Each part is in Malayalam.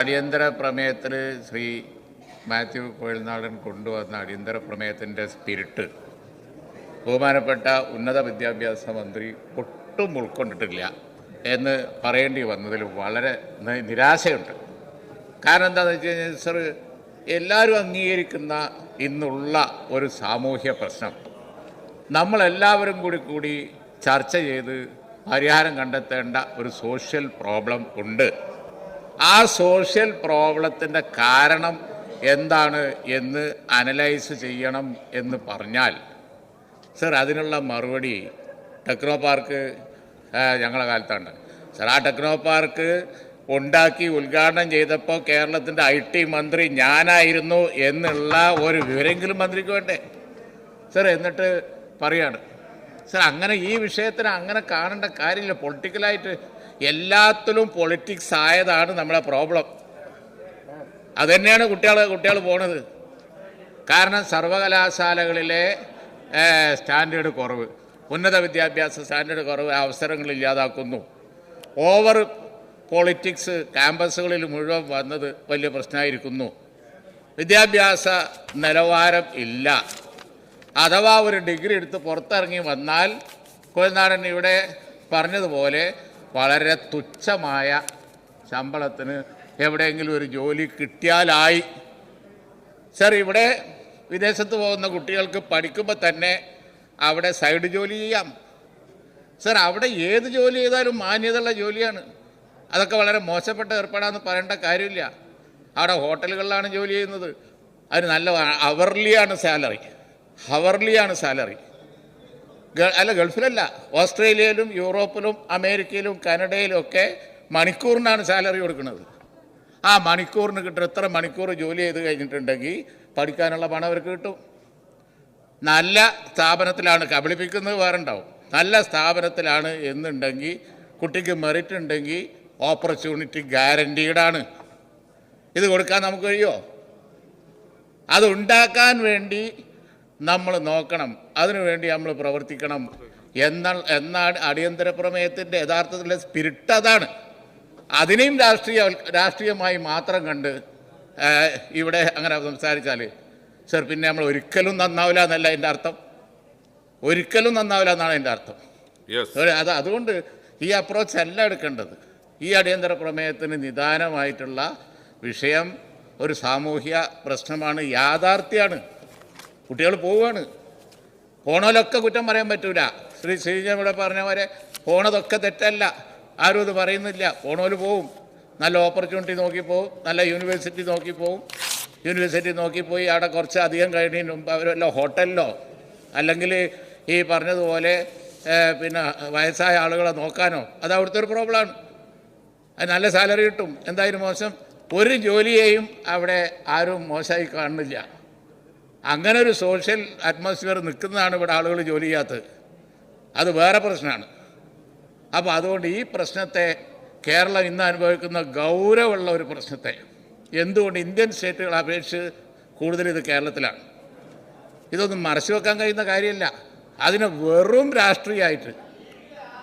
അടിയന്തര പ്രമേയത്തിൽ ശ്രീ മാത്യു കോയൽനാടൻ കൊണ്ടുവന്ന അടിയന്തര പ്രമേയത്തിന്റെ സ്പിരിറ്റ് ബഹുമാനപ്പെട്ട ഉന്നത വിദ്യാഭ്യാസ മന്ത്രി ഒട്ടും ഉൾക്കൊണ്ടിട്ടില്ല എന്ന് പറയേണ്ടി വന്നതിൽ വളരെ നിരാശയുണ്ട്. കാരണം എന്താണെന്ന് വെച്ച് കഴിഞ്ഞാൽ സർ എല്ലാവരും അംഗീകരിക്കുന്ന ഇന്നുള്ള ഒരു സാമൂഹ്യ പ്രശ്നം. നമ്മളെല്ലാവരും കൂടി കൂടി ചർച്ച ചെയ്ത് പരിഹാരം കണ്ടെത്തേണ്ട ഒരു സോഷ്യൽ പ്രോബ്ലം ഉണ്ട്. ആ സോഷ്യൽ പ്രോബ്ലത്തിന്റെ കാരണം എന്താണ് എന്ന് അനലൈസ് ചെയ്യണം എന്ന് പറഞ്ഞാൽ സർ അതിനുള്ള മറുപടി ടെക്നോ പാർക്ക് ഞങ്ങളുടെ കാലത്താണ്. സർ ആ ടെക്നോ പാർക്ക് ഉണ്ടാക്കി ഉദ്ഘാടനം ചെയ്തപ്പോൾ കേരളത്തിന്റെ ഐ ടി മന്ത്രി ഞാനായിരുന്നു എന്നുള്ള ഒരു വിവരമെങ്കിലും മന്ത്രിക്ക് വേണ്ടേ? സർ എന്നിട്ട് പറയാണ്. സർ അങ്ങനെ ഈ വിഷയത്തിന് അങ്ങനെ കാണേണ്ട കാര്യമില്ല. പൊളിറ്റിക്കലായിട്ട് എല്ലാത്തിലും പൊളിറ്റിക്സ് ആയതാണ് നമ്മളെ പ്രോബ്ലം അതുതന്നെയാണ് കുട്ടികൾ കുട്ടികൾ പോണത്. കാരണം സർവകലാശാലകളിലെ സ്റ്റാൻഡേർഡ് കുറവ്. ഉന്നത വിദ്യാഭ്യാസ സ്റ്റാൻഡേർഡ് കുറവ് അവസരങ്ങൾ ഇല്ലാതാക്കുന്നു. ഓവർ പൊളിറ്റിക്സ് ക്യാമ്പസുകളിൽ മുഴുവൻ വന്നത് വലിയ പ്രശ്നമായിരിക്കുന്നു. വിദ്യാഭ്യാസ നിലവാരം ഇല്ല. അഥവാ ഒരു ഡിഗ്രി എടുത്ത് പുറത്തിറങ്ങി വന്നാൽ കോയനാടൻ ഇവിടെ പറഞ്ഞതുപോലെ വളരെ തുച്ഛമായ ശമ്പളത്തിന് എവിടെയെങ്കിലും ഒരു ജോലി കിട്ടിയാലായി. സർ ഇവിടെ വിദേശത്ത് പോകുന്ന കുട്ടികൾക്ക് പഠിക്കുമ്പോൾ തന്നെ അവിടെ സൈഡ് ജോലി ചെയ്യാം. സർ അവിടെ ഏത് ജോലി ചെയ്താലും മാന്യതയുള്ള ജോലിയാണ്. അതൊക്കെ വളരെ മോശപ്പെട്ട ഏർപ്പാടാന്ന് പറയേണ്ട കാര്യമില്ല. അവിടെ ഹോട്ടലുകളിലാണ് ജോലി ചെയ്യുന്നത്. അതിന് നല്ല അവർലിയാണ് സാലറി ഹവർലിയാണ് സാലറി അല്ല ഗൾഫിലല്ല. ഓസ്ട്രേലിയയിലും യൂറോപ്പിലും അമേരിക്കയിലും കാനഡയിലും ഒക്കെ മണിക്കൂറിനാണ് സാലറി കൊടുക്കുന്നത്. ആ മണിക്കൂറിന് കിട്ടുന്ന എത്ര മണിക്കൂർ ജോലി ചെയ്ത് കഴിഞ്ഞിട്ടുണ്ടെങ്കിൽ പഠിക്കാനുള്ള പണം അവർക്ക് കിട്ടും. നല്ല സ്ഥാപനത്തിലാണ് കബളിപ്പിക്കുന്നത് വേറെ ഉണ്ടാവും. നല്ല സ്ഥാപനത്തിലാണ് എന്നുണ്ടെങ്കിൽ കുട്ടിക്ക് മെറിറ്റ് ഉണ്ടെങ്കിൽ ഓപ്പർച്യൂണിറ്റി ഗ്യാരണ്ടീഡാണ് ഇത് കൊടുക്കാൻ നമുക്ക് കഴിയുമോ അത് ഉണ്ടാക്കാൻ വേണ്ടി നമ്മൾ നോക്കണം. അതിനുവേണ്ടി നമ്മൾ പ്രവർത്തിക്കണം. എന്നാൽ എന്നാൽ അടിയന്തര പ്രമേയത്തിന്റെ യഥാർത്ഥത്തിലെ സ്പിരിറ്റ് അതാണ്. അതിനെയും രാഷ്ട്രീയ രാഷ്ട്രീയമായി മാത്രം കണ്ട് ഇവിടെ അങ്ങനെ സംസാരിച്ചാൽ സർ പിന്നെ നമ്മൾ ഒരിക്കലും നന്നാവില്ല എന്നല്ല എന്റെ അർത്ഥം. ഒരിക്കലും നന്നാവില്ല എന്നാണ് എന്റെ അർത്ഥം. അത് അതുകൊണ്ട് ഈ അപ്രോച്ച് അല്ല എടുക്കേണ്ടത്. ഈ അടിയന്തര പ്രമേയത്തിന് നിദാനമായിട്ടുള്ള വിഷയം ഒരു സാമൂഹ്യ പ്രശ്നമാണ് യാഥാർത്ഥ്യമാണ്. കുട്ടികൾ പോവുകയാണ് പോണതിലൊക്കെ കുറ്റം പറയാൻ പറ്റൂല. ശ്രീ ശ്രീജ ഇവിടെ പറഞ്ഞ പോലെ പോണതൊക്കെ തെറ്റല്ല. ആരും അത് പറയുന്നില്ല. പോണോൽ പോവും. നല്ല ഓപ്പർച്യൂണിറ്റി നോക്കി പോവും. നല്ല യൂണിവേഴ്സിറ്റി നോക്കി പോവും. യൂണിവേഴ്സിറ്റി നോക്കി പോയി അവിടെ കുറച്ച് അധികം കഴിഞ്ഞതിന് മുമ്പ് അവർ വല്ല ഹോട്ടലിലോ അല്ലെങ്കിൽ ഈ പറഞ്ഞതുപോലെ പിന്നെ വയസ്സായ ആളുകളെ നോക്കാനോ അത് അവിടുത്തെ ഒരു പ്രോബ്ലമാണ്. അത് നല്ല സാലറി കിട്ടും. എന്തായാലും മോശം. ഒരു ജോലിയെയും അവിടെ ആരും മോശമായി കാണുന്നില്ല. അങ്ങനെ ഒരു സോഷ്യൽ അറ്റ്മോസ്ഫിയർ നിൽക്കുന്നതാണ് ഇവിടെ ആളുകൾ ജോലി ചെയ്യാത്തത്. അത് വേറെ പ്രശ്നമാണ്. അപ്പോൾ അതുകൊണ്ട് ഈ പ്രശ്നത്തെ കേരളം ഇന്ന് അനുഭവിക്കുന്ന ഗൗരവമുള്ള ഒരു പ്രശ്നത്തെ എന്തുകൊണ്ട് ഇന്ത്യൻ സ്റ്റേറ്റുകളെ അപേക്ഷിച്ച് കൂടുതൽ ഇത് കേരളത്തിലാണ്? ഇതൊന്നും മറച്ചു വെക്കാൻ കഴിയുന്ന കാര്യമല്ല. അതിനെ വെറും രാഷ്ട്രീയമായിട്ട്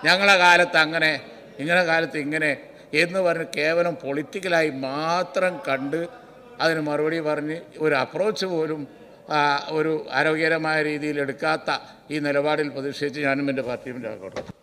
ഞങ്ങളെ കാലത്ത് അങ്ങനെ ഇങ്ങനെ കാലത്ത് ഇങ്ങനെ എന്ന് പറഞ്ഞ് കേവലം പൊളിറ്റിക്കലായി മാത്രം കണ്ട് അതിന് മറുപടി പറഞ്ഞ് ഒരു അപ്രോച്ച് പോലും ഒരു ആരോഗ്യകരമായ രീതിയിൽ എടുക്കാത്ത ഈ നിലപാടിൽ പ്രതിഷേധിച്ച് ഞാനും എന്റെ പാർട്ടിയും രാഘവട്ടെ